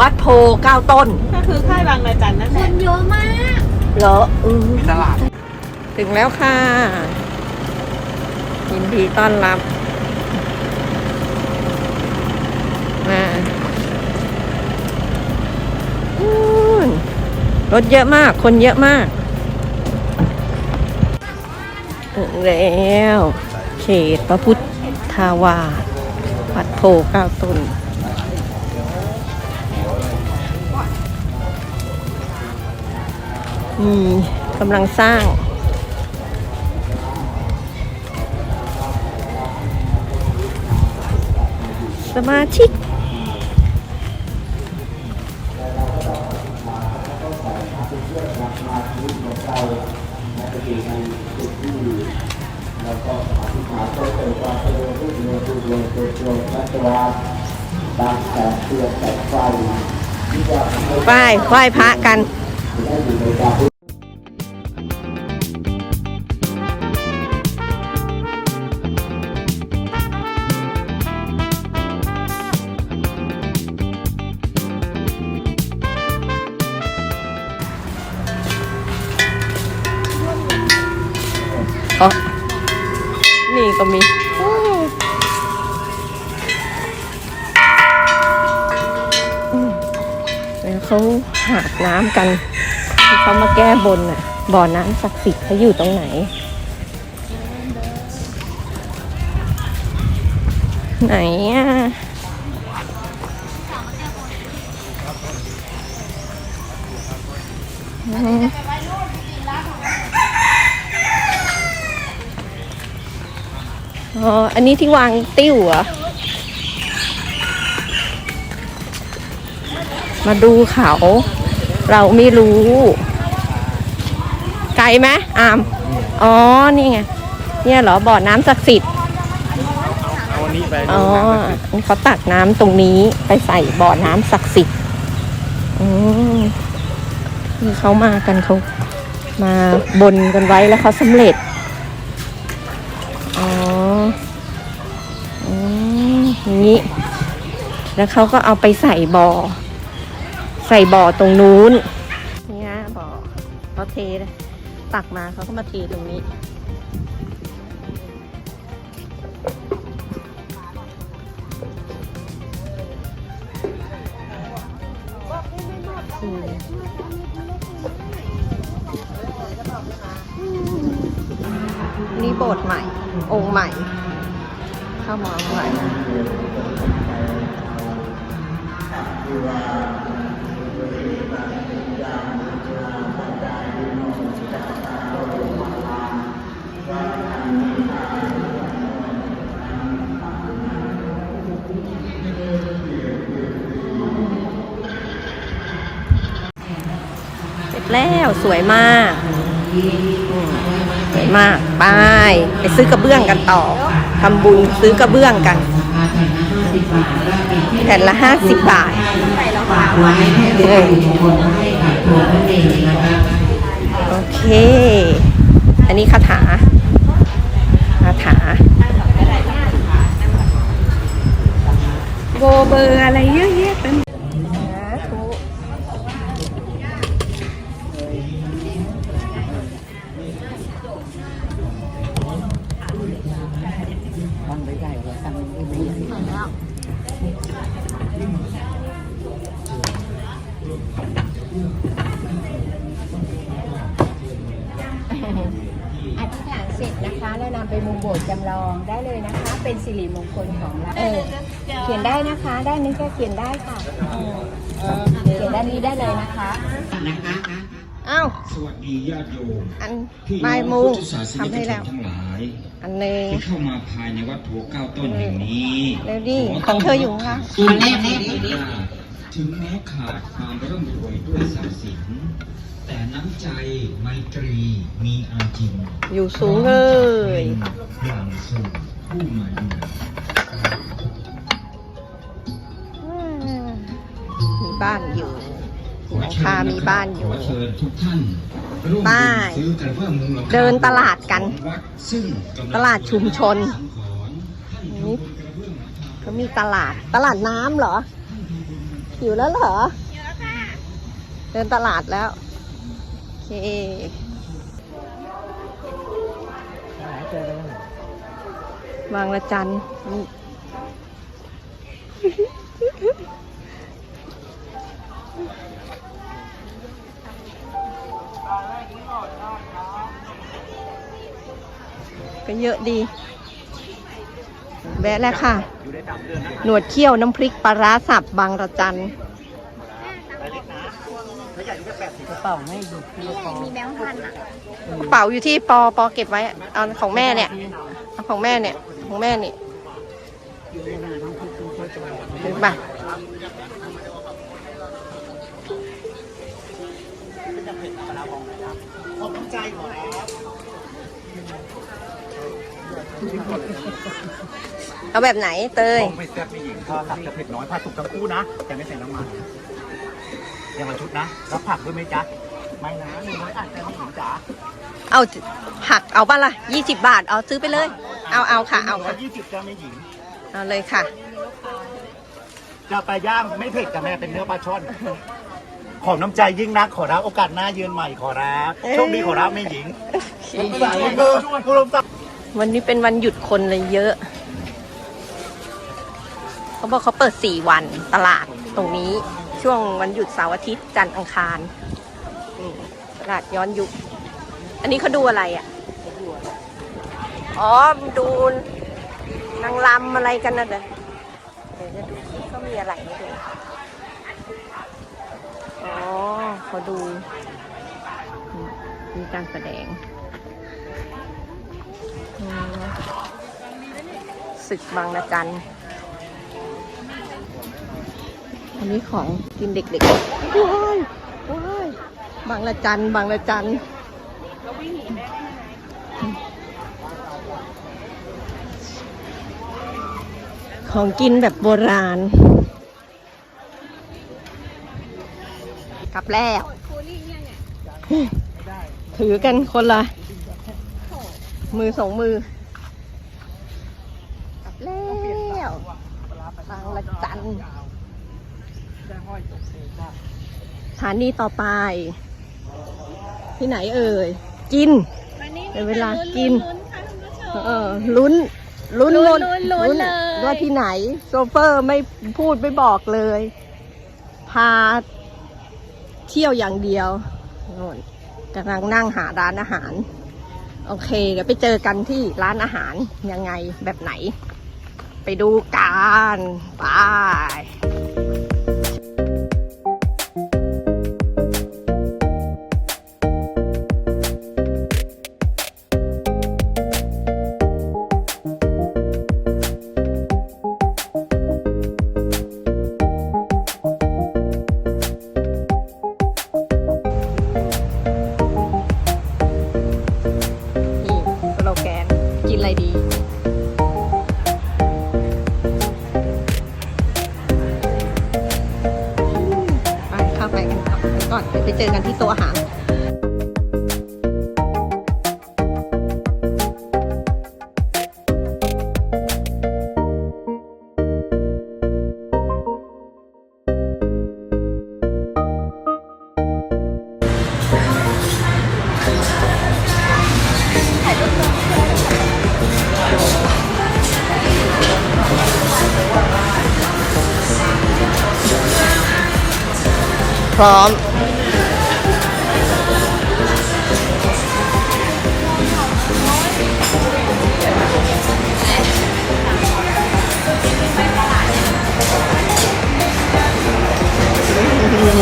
วัดโพเก้าต้น ก็คือค่ายบางระจันนั่นแหคละนเยอะมาก เหรออืมมีตลาด ถึงแล้วค่ะยินดีต้อนรับมาอู้นรถเยอะมาก คนเยอะมากถึงแล้วเขตพระพุทธาวาสวัดโพเก้าต้น มกำลังสร้าง สมาชิกไหว้ไหว้พระกัน อ๋อนี่ก็มีแล้วเขาหาดน้ำกันเขามาแก้บนน่ะ บ่อน้ำศักดิ์สิทธิ์เขาอยู่ตรงไหน ไหนอะอืม อ๋อ อันนี้ที่วางติ้วเหรอ มาดูเขา เราไม่รู้ ไกลไหมอาม อ๋อ นี่ไง เนี่ยเหรอ บ่อน้ำศักดิ์สิทธิ์ เอาวันนี้ไปอ๋ดูอน้ำศักดิ์สิทธิ์เขาตักน้ำตรงนี้ไปใส่บ่อน้ำศักดิ์สิทธิ์อืมคือเขามากันเขามาบนกันไว้แล้วเขาสำเร็จ นี้ แล้วเขาก็เอาไปใส่บ่อ ใส่บ่อตรงนู้น นี่นะบ่อเขาเทเลยตักมาเขาก็มาเทตรงนี้ นี่โบสถ์ใหม่ องค์ใหม่ ข้ามาใหม่เสร็จแล้วสวยมาก สวยมาก ไป ไปซื้อกระเบื้องกันต่อ ทำบุญซื้อกระเบื้องกัน แผ่นละห้าสิบบาทเออโอเค อันนี้คาถาคาถาโบเบอร์อะไรเยอะแยะไปหมด สถ์จำลองได้เลยนะคะ เป็นสิริมงคลของเราเออเขียนได้นะคะด้านนี้ก็เขียนได้ค่ะเออเขียนด้านนี้ได้เลยนะคะอ้าวสวัสดีญาติโยมอันพี่น้บ่าอยงโมพุงทธศาสนิทำกให้ชแล้นวทั้งหลายอันหนึ่งที่เข้ามาภายในวัดโพเก้าต้นแห่งนี้แล้วดิของเธออยู่ข้างคุณแน่แน่ถึงแม้ขาดความร่ำรวยด้วยทรัพย์สิน แต่น้ำใจไมตรีมีอาจริงอยู่สูงเลยอย่างสูงผู้มาดูมีบ้านอยู่ขอหลังเชิญคามีบ้านอยู่ขอเชิญทุกท่านร่วมบ้าบุญซื้อกระเบื้องมุงหลังคาเดินตลาดกันวัดซึ่งกำลังตลาดชุมชนสังขรณ์ท่านทำบุญกระเบื้องหลังคาเขามีตลาดตลาดน้ำเหรอหิวแล้วเหรอ เดินตลาดแล้ว คบางละจันนี่ก็เยอะดี แวะแล้วค่ะ หนวดเขี้ยวน้ำพริกปลาร้าสับบางระจัน มีแบงค์พันอะกระเป๋าอยู่ที่ปอปอเก็บไว้อะเอาของแม่เนี่ยเอาของแม่เนี่ยของแม่นี่ถือมาเอาแบบไหนเตย ไม่แซ่บไม่หญิงทอดตับจะเผ็ดน้อยผัดสุกทั้งคู่นะ แต่ไม่ใส่น้ำมัน อย่างละชุดนะแล้วผักด้วยไหมจ๊ะไม่นะหนึ่งร้อยอัดแต่ไม่หญิงจ๋าเอาผักเอาบ้าละยี่สิบบาทเอาซื้อไปเลย เอาเอาค่ะ เอาร้อค่ะยยี่สิบจ้าไม่หญิงเอาเลยค่ะ จะไปย่างไม่เผ็ดแต่แม่เป็นเนื้อปลาช่อนขอน้ำใจยิ่งนักขอรับโอกาสหน้ายืนใหม่ขอรับโชคดีขอรับไม่หญิงสายเบอร์ผู้ลมสักวันนี้เป็นวันหยุดคนเลยเยอะ เขาบอกเขาเปิดสี่วันตลาดตรงนี้ ช่วงวันหยุดเสาร์อาทิตย์จันทร์อังคารตลาดย้อนยุค อันนี้เขาดูอะไรอะ อ๋อดูนางรำอะไรกันนะเดี๋ยเดี๋ยวจะดูเขามีอะไรให้ดูอ๋อเขาดู มีการแสดงศึกบางระจัน อันนี้ของกินเด็กๆว้ายว้ายบางระจันบางระจันของกินแบบโบราณ กลับแล้ว ถือกันคนละ มือสองมือ กลับแล้วบางละจัน สถานีต่อไป ที่ไหนเอ่ย กินเป็นเวลากิน เออลุ้นลุ้นลุ้นลุ้นลุ้นเลยว่าที่ไหน โซเฟอร์ไม่พูดไม่บอกเลย พาเที่ยวอย่างเดียวโน่นกำลังนั่งหาร้านอาหาร โอเค เดี๋ยวไปเจอกันที่ร้านอาหารยังไงแบบไหน ไปดูกันไป อนเดี๋ยวไปเจอกันที่โต๊ะอาหารพร้อม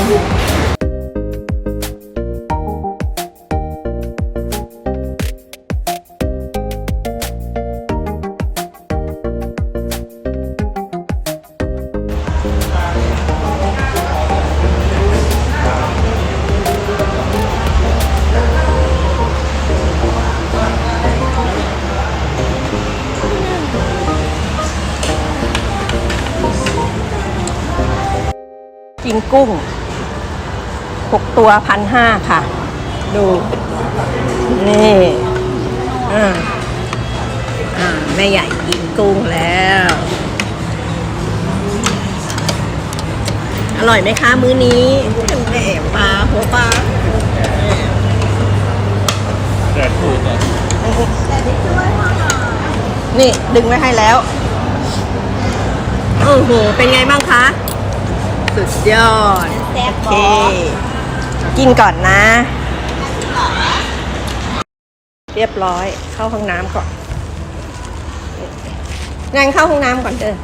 กินกุ้ง หกตัวพันห้าค่ะ ดู นี่อ่าอ่าแม่ใหญ่กินกุ้งแล้ว อร่อยไหมคะมื้อนี้แหมปลาหัวปลาแต่ถูกอะนี่ดึงไว้ให้แล้วโอ้โหเป็นไงบ้างคะ สุดยอด โอเค กินก่อนนะ เรียบร้อยเข้าห้องน้ำก่อนงั้นเข้าห้องน้ำก่อนเด้อ